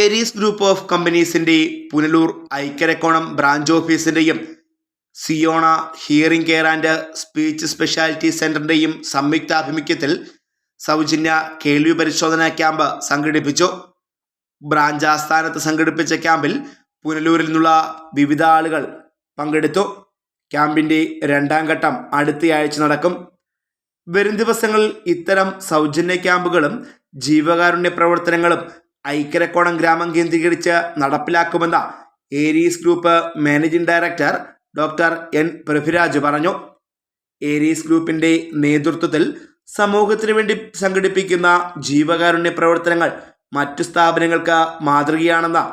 Aries group of കമ്പനീസിന്റെ Punalur Aikkarakonam branch ഓഫീസിന്റെയും Siona hearing care and speech speciality സെന്ററിന്റെയും സംയുക്താഭിമുഖ്യത്തിൽ സൗജന്യ കേൾവി പരിശോധനാ ക്യാമ്പ് സംഘടിപ്പിച്ചു. ബ്രാഞ്ച് ആസ്ഥാനത്ത് സംഘടിപ്പിച്ച ക്യാമ്പിൽ പുനലൂരിൽ നിന്നുള്ള വിവിധ ആളുകൾ പങ്കെടുത്തു. ക്യാമ്പിന്റെ രണ്ടാം ഘട്ടം അടുത്തയാഴ്ച നടക്കും. വരും ദിവസങ്ങളിൽ ഇത്തരം സൗജന്യ ക്യാമ്പുകളും ജീവകാരുണ്യ പ്രവർത്തനങ്ങളും ഐക്കരക്കോണം ഗ്രാമം കേന്ദ്രീകരിച്ച് നടപ്പിലാക്കുമെന്ന് Aries group managing director doctor N Prithviraj പറഞ്ഞു. ഏരീസ് ഗ്രൂപ്പിന്റെ നേതൃത്വത്തിൽ സമൂഹത്തിന് വേണ്ടി സംഘടിപ്പിക്കുന്ന ജീവകാരുണ്യ പ്രവർത്തനങ്ങൾ മറ്റു സ്ഥാപനങ്ങൾക്ക് മാതൃകയാണെന്ന്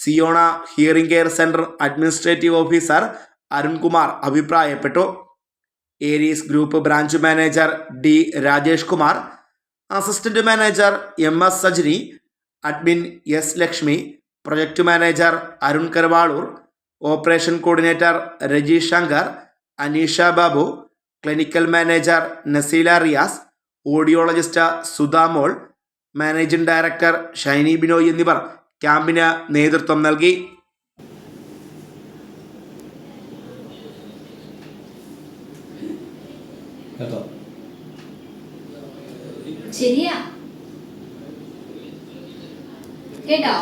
Ziona hearing care centre administrative officer Arunkumar അഭിപ്രായപ്പെട്ടു. Aries group branch manager D Rajesh Kumar assistant manager M S Sajini admin S Lakshmi project manager Arun Karavaloor operation coordinator Rajeesh Shankar Aneesha Babu clinical manager Naseela Riyas audiologist Sudhamol managing director Shiny Binoy എന്നിവർ ക്യാമ്പിന് നേതൃത്വം നൽകി. കേട്ടോ? ശരിയാ? കേട്ടോ?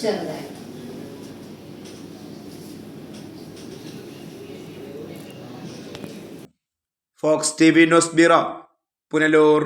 ചെറുതായി. Fox T V news bureau Punalur.